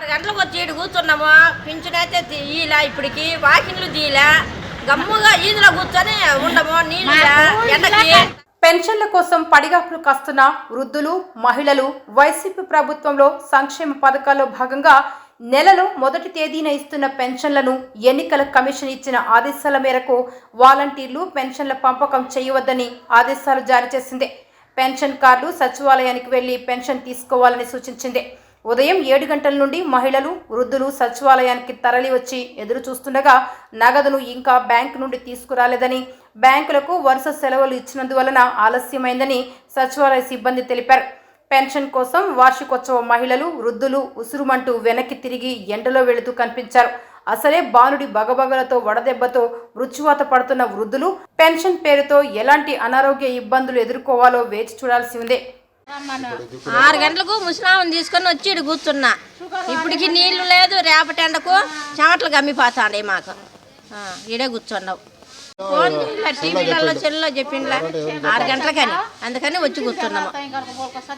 ఆరు గంటలకు వచ్చి ఈడు కూర్చున్నాము? పింఛనైతే తీ- ఈలా ఇప్పటికి వాకిన్లు తీయలే. గమ్ముగా ఈదులో కూర్చొని ఉండము నీళ్ళు ఎండకి. పెన్షన్ల కోసం పడిగాపులు కాస్తున్న వృద్ధులు మహిళలు వైసీపీ ప్రభుత్వంలో సంక్షేమ పథకాల్లో భాగంగా నెలలో మొదటి తేదీన ఇస్తున్న పెన్షన్లను ఎన్నికల కమిషన్ ఇచ్చిన ఆదేశాల మేరకు వాలంటీర్లు పెన్షన్ల పంపకం చేయవద్దని ఆదేశాలు జారీ చేసింది. పెన్షన్ కార్డులు సచివాలయానికి వెళ్ళి పెన్షన్ తీసుకోవాలని సూచించింది. ఉదయం ఏడు గంటల నుండి మహిళలు వృద్ధులు సచివాలయానికి తరలివచ్చి ఎదురు చూస్తుండగా నగదును ఇంకా బ్యాంకు నుండి తీసుకురాలేదని బ్యాంకులకు వరుస సెలవులు ఇచ్చినందువలన ఆలస్యమైందని సచివాలయ సిబ్బంది తెలిపారు. పెన్షన్ కోసం వార్షికోత్సవ మహిళలు వృద్ధులు ఉసురుమంటూ వెనక్కి తిరిగి ఎండలో వెళుతూ కనిపించారు. అసలే బాలుడి బగబగలతో వడదెబ్బతో మృత్యువాత పడుతున్న వృద్ధులు పెన్షన్ పేరుతో ఎలాంటి అనారోగ్య ఇబ్బందులు ఎదుర్కోవాలో వేచి చూడాల్సి ఉంది. ఆరు గంటలకు ముసలామని తీసుకొని వచ్చి ఈడు కూర్చున్నా. ఇప్పటికి నీళ్ళు లేదు రేపటి ఎండకు చెమటలు గమ్మిపోతాండే మాకు. ఈడే కూర్చున్నావు ఫోన్ టీవీలలో చెల్లలో చెప్పిండ్లా. ఆరు గంటలకని. అందుకని వచ్చి కూర్చున్నాము.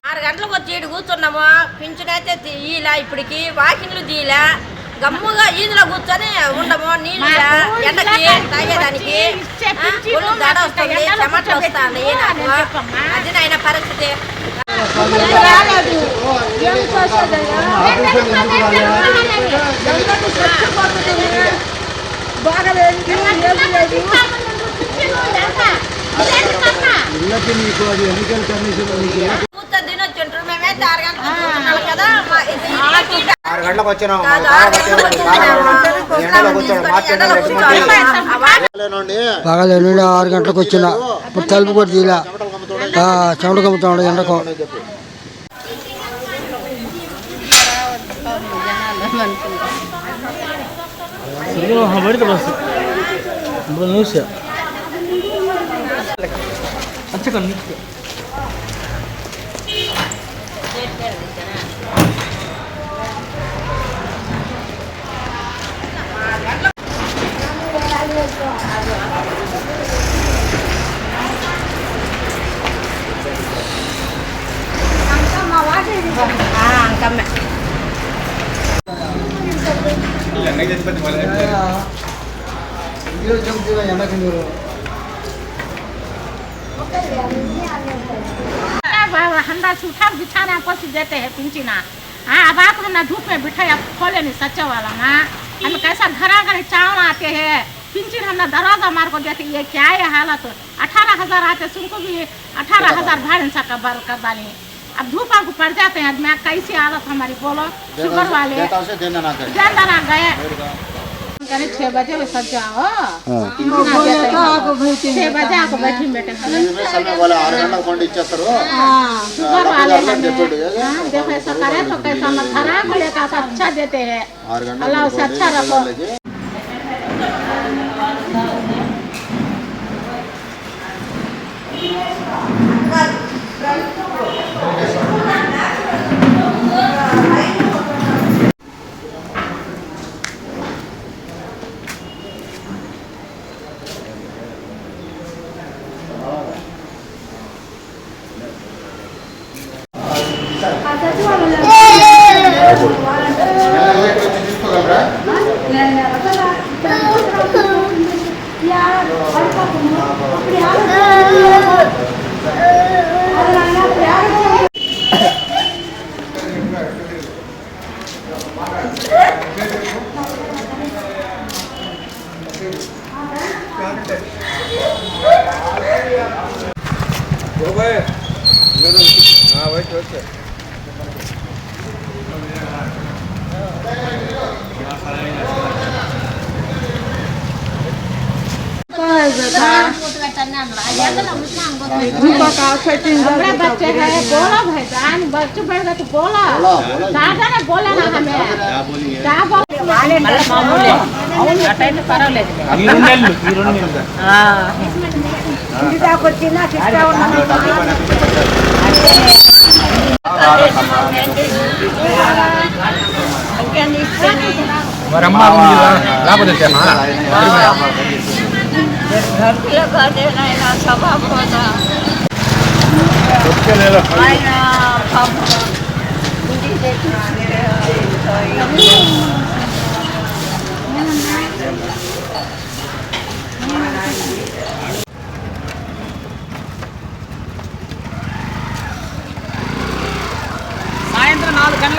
ఆరు గంటలకు వచ్చి ఈడు కూర్చున్నాము. పింఛనైతే తీ- ఈలా ఇప్పటికి వాకిన్లు తీయలే. గమ్ముగా ఈదులో కూర్చొని ఉండము నీళ్ళు ఎండకి తాగేదానికి? ఒళ్ళు దడ వస్తుంది చెమటలు వస్తుంది నాకు? అది నాయన పరిస్థితి. కూర్చొని తినొచ్చుంటారు మేమైతే ఆరు కదా? ఆరు గంటలకు వచ్చినాం కాదు, ఆరు గంటలకు వచ్చినాము. ఎండలో కూర్చోండి మార్చి ఎండలో పెట్టుకుంటే ఆ వా- నుండి బాగా నుండి ఆరు గంటలకు వచ్చిన ఇప్పుడు తలుపు కూడా తీలా చెమట కమ్ముతాడు ఎండకు బయట బస్ న్యూస్ हमारा सूखा बिछाना पस देते हैं पिंचिना। हाँ अब आप ना धूप में बिठा या खोले नहीं सच्चा वाला ना। हम कैसा घर घर चावल आते हैं। पिंचिन हमने दरवाज़ा मार को देते ये क्या है हालत? अठारह हज़ार आते सुनको भी अठारह हज़ार भाड़ का बार कर डाली अब धूप आग पड़ जाते हैं मैं कैसी आदत हमारी बोलो? शुगर वाले। जनधना गए छह बजे में सब जाओ। छह बजे बैठी हाँ। हाँ, देखो ऐसा करे तो कैसा खराब लेकर अच्छा देते हैं। अल्लाह उसे अच्छा रखो। हमारे बच्चे हैं बोला भाई बच्चे बढ़ गए तो बोला दादा ने बोला ना हमें क्या बोले ఈ வரம்மா லாபம் இருக்கேம்மா சபா